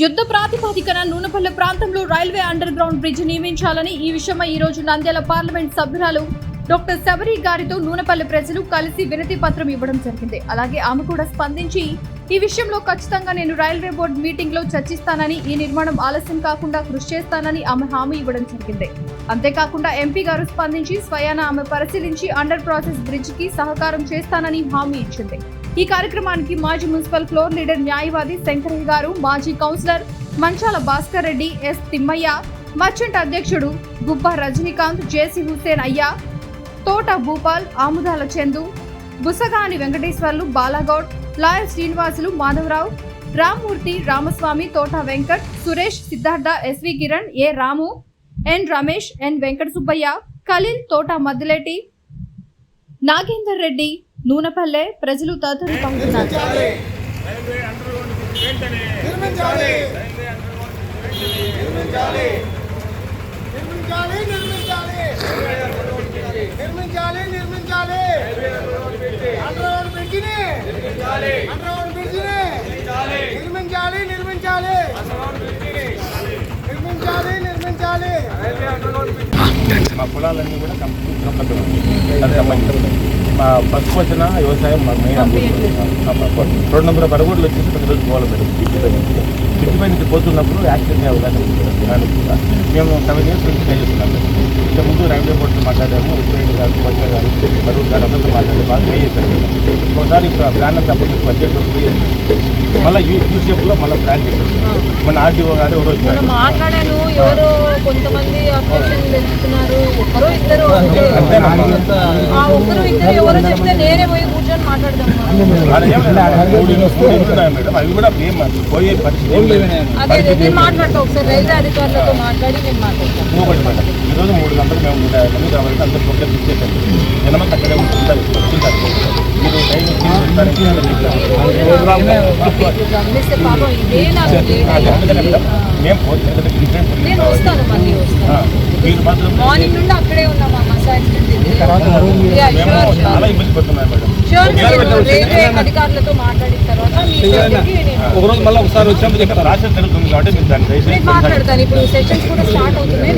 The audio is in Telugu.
యుద్ధ ప్రాతిపదికన నూనెపల్లె ప్రాంతంలో రైల్వే అండర్ గ్రౌండ్ బ్రిడ్జ్ నియమించాలని ఈ విషయమై ఈ రోజు నంద్యాల పార్లమెంట్ సభ్యురాలు డాక్టర్ శబరి గారితో నూనెపల్లి ప్రజలు కలిసి వినతి పత్రం ఇవ్వడం జరిగింది. అలాగే ఆమె కూడా స్పందించి ఈ విషయంలో ఖచ్చితంగా నేను రైల్వే బోర్డు మీటింగ్లో చర్చిస్తానని ఈ నిర్మాణం ఆలస్యం కాకుండా కృషి చేస్తానని ఆమె హామీ ఇవ్వడం జరిగింది. అంతేకాకుండా ఎంపీ గారు స్పందించి స్వయాన ఆమె పరిశీలించి అండర్ ప్రాసెస్ బ్రిడ్జ్కి సహకారం చేస్తానని హామీ ఇచ్చింది. ఈ కార్యక్రమానికి మాజీ మున్సిపల్ ఫ్లోర్ లీడర్ న్యాయవాది శంకరయ్య గారు మాజీ councillor Manchala Bhaskar Reddy S Thimmaiah merchant అధ్యక్షుడు Gubba Rajinikanth JC Hussain Ayya Thota Bhupal Amudala Chandu Busagani Venkateswarlu Balagoud lawyer Srinivasulu Madhavarao Rammurthy Ramaswamy Thota Venkat Suresh Siddhartha SV Kiran A Ramu N Ramesh N Venkata Subbaiah Khaleel Thota Maddileti Nagender Reddy Nunepalle ప్రజలు తదితరులు పంపుతున్నారు. నిర్మించాలి నిర్మించాలి నిర్మించాలి నిర్మించాలి నిర్మించాలి మా పొలాలన్నీ కూడా కంప్లీట్. మా ఫస్ట్ వచ్చిన వ్యవసాయం మా మెయిన్ రెండు వందల పరుగుడులు వచ్చేసి ప్రతిరోజు పోవాలి మేడం పిచ్చిపై నుంచి. పిచ్చిపై నుంచి పోతున్నప్పుడు యాక్సిడెంట్ అయ్యే అవకాశం జనానికి కూడా. మేము సెవెన్ ఇయర్స్ నుంచి ట్రై చేస్తున్నాం ఇంత ముందు రైల్వే బోర్డుతో మాట్లాడాము ఉత్తరాయణ గారు కొత్త గారు బరువు గారు అందరితో మాట్లాడి బాగా ట్రై చేశారు ఒకసారి ప్లాన్ అంతా అప్పటికి బడ్జెట్ మళ్ళీ యూసీఎఫ్లో మళ్ళీ ప్లాన్ చేశారు. మన ఆర్డీఓ గారు ఎవరో వచ్చారు. మాట్లాడాను ఎవరు కొంతమంది అబ్జెక్షన్ తెలుపుతున్నారు ఒకరో ఇద్దరు ఆ ఒక్కరు ఇద్దరు ఎవరో చెప్తే నేనే పోయి కూర్చొని మాట్లాడదాం అది నేను. మాట్లాడతా ఒకసారి. రైల్వే అధికారులతో మాట్లాడి నేను మాట్లాడతాను ఈరోజు మూడు గంటలు మేము మంది కాబట్టి అందరు ఒకే ఇచ్చేసాను జనమంతా అక్కడే ఉంటుంటారు మీరు టైం మీరు గమనిస్తే పాపం ఇదే నాకు లేట్ అయ్యింది. మేము పోతే డిఫరెంట్ నేను వస్తాను. మళ్ళీ మాత్రం మార్నింగ్ నుండి అక్కడే ఉన్నాం మా మసా యాక్సిడెంట్ ఇది. Yeah, మేము sure, చాలా sure. ఇబ్బంది పడుతున్నాం మేడం. Sure గా నేను రైల్వే అధికారులతో మాట్లాడిన తర్వాత మాట్లాడతాను. ఇప్పుడు సెషన్స్ కూడా స్టార్ట్ అవుతున్నాయి